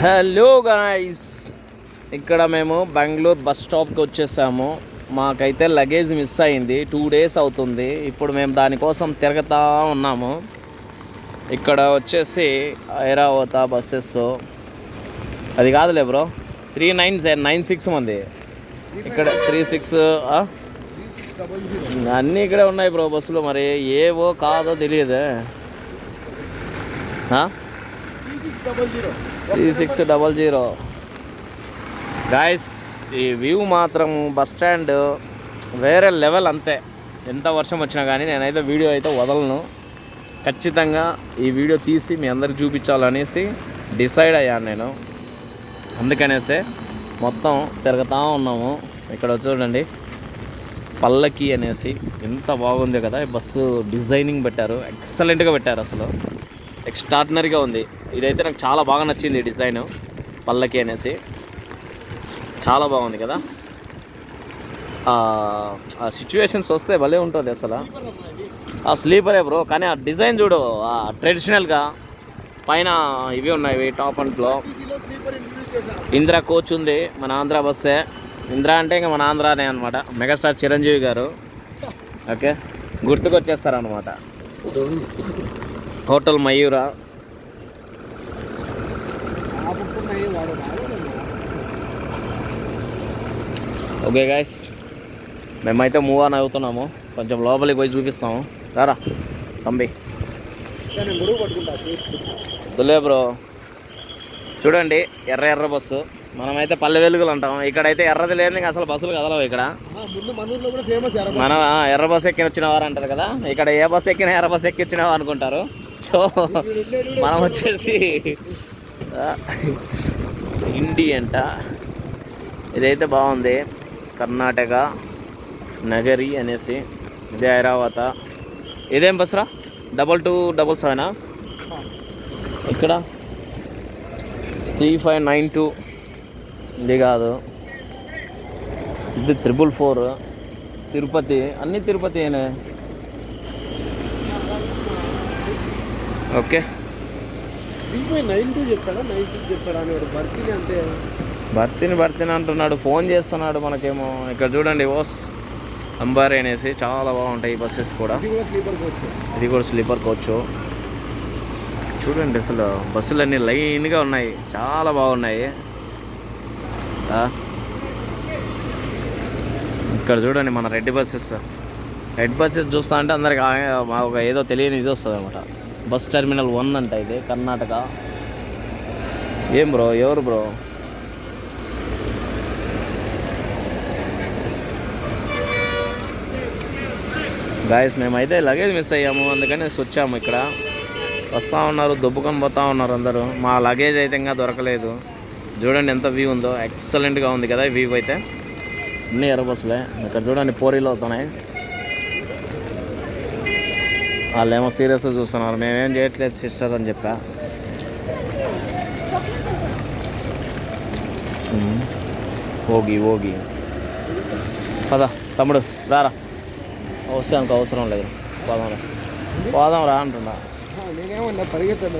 Hello guys ఇక్కడ మేము Bengaluru bus స్టాప్కి వచ్చేసాము. మాకైతే లగేజ్ మిస్ అయింది. టూ డేస్ అవుతుంది. ఇప్పుడు మేము దానికోసం తిరుగుతూ ఉన్నాము. ఇక్కడ వచ్చేసి ఐరావత బస్సెస్ అది కాదులే bro three nine nine six మంది. ఇక్కడ త్రీ సిక్స్ అన్నీ ఇక్కడే ఉన్నాయి బ్రో బస్సులు మరి ఏవో కాదో తెలియదే. Three six double zero. Guys ఈ వ్యూ మాత్రం బస్ స్టాండ్ వేరే లెవెల్ అంతే. ఎంత వర్షం వచ్చినా కానీ నేనైతే వీడియో అయితే వదలను. ఖచ్చితంగా ఈ వీడియో తీసి మీ అందరికి చూపించాలనేసి డిసైడ్ అయ్యాను నేను. అందుకనేసే మొత్తం తిరుగుతూ ఉన్నాము. ఇక్కడ చూడండి పల్లకి అనేసి ఎంత బాగుంది కదా. ఈ బస్సు డిజైనింగ్ పెట్టారు. ఎక్సలెంట్గా పెట్టారు అసలు. ఎక్స్ట్రాడినరీగా ఉంది. ఇదైతే నాకు చాలా బాగా నచ్చింది డిజైన్. పల్లకి అనేసి. చాలా బాగుంది కదా. ఆ సిచ్యువేషన్స్ వస్తే భలే ఉంటుంది అసలు. ఆ స్లీపరే బ్రో కానీ ఆ డిజైన్ చూడు ఆ ట్రెడిషనల్గా పైన ఇవి ఉన్నాయి టాప్ అంట్లో ఇందిరా కోచ్ ఉంది మన ఆంధ్ర బస్సే ఇందిరా అంటే ఇంకా మన ఆంధ్రానే అనమాట మెగాస్టార్ చిరంజీవి గారు. ఓకే? గుర్తుకొచ్చేస్తారనమాట హోటల్ మయూరా. ఓకే గాయస్ మేమైతే మూవ్ ఆన్ అవుతున్నాము. కొంచెం లోపలికి పోయి చూపిస్తాము. రారా తంబి దులే బ్రో. చూడండి ఎర్ర ఎర్ర బస్సు. మనమైతే పల్లె వెలుగులు అంటాం ఇక్కడైతే ఎర్రది లేని అసలు బస్సులు కదలవు ఇక్కడ. మన మనం ఎర్ర బస్సు ఎక్కిన వచ్చిన వారు అంటారు కదా. ఇక్కడ ఏ బస్సు ఎక్కినా ఎర్ర బస్సు ఎక్కి వచ్చినావు అనుకుంటారు. సో మనం వచ్చేసి ఇండి అంట. ఇదైతే బాగుంది. కర్ణాటక నగరి అనేసి ఇదే ఐరావత ఇదేం బస్సురా డబల్ టూ డబల్ సెవెనా ఇక్కడ త్రీ ఫైవ్ నైన్ టూ ఇది కాదు. ఇది త్రిబుల్ ఫోర్ తిరుపతి. అన్ని తిరుపతి ఓకే. భర్తీని భర్తీని అంటున్నాడు ఫోన్ చేస్తున్నాడు మనకేమో. ఇక్కడ చూడండి ఓస్ అంబారీ అనేసి చాలా బాగుంటాయి ఈ బస్సెస్ కూడా. ఇది కూడా స్లీపర్ కోచ్. చూడండి అసలు బస్సులు అన్నీ లైన్గా ఉన్నాయి చాలా బాగున్నాయి? ఇక్కడ చూడండి మన రెడ్ బస్సెస్. రెడ్ బస్సెస్ చూస్తా అంటే అందరికి ఒక ఏదో తెలియని ఇది వస్తుంది అనమాట బస్ టెర్మినల్ వన్ అంట ఇది కర్ణాటక. ఏం బ్రో ఎవరు బ్రో? గాయస్ మేమైతే లగేజ్ మిస్ అయ్యాము అందుకనేసి వచ్చాము ఇక్కడ. వస్తూ ఉన్నారు దొబ్బుకొని పోతా ఉన్నారు అందరూ. మా లగేజ్ అయితే ఇంకా దొరకలేదు. చూడండి ఎంత వ్యూ ఉందో. ఎక్సలెంట్గా ఉంది కదా వ్యూ అయితే. అన్ని ఎర్ర బస్సులే ఇక్కడ చూడండి పోరీలు అవుతున్నాయి వాళ్ళేమో సీరియస్గా చూస్తున్నారు. మేమేం చేయట్లేదు సిస్టర్ అని చెప్పా. ఓగి ఓగి. పద తమ్ముడు రారా. అవసరం అంత అవసరం లేదు. పోదాం పోదాం రా అంటున్నా. పరిగెత్తాను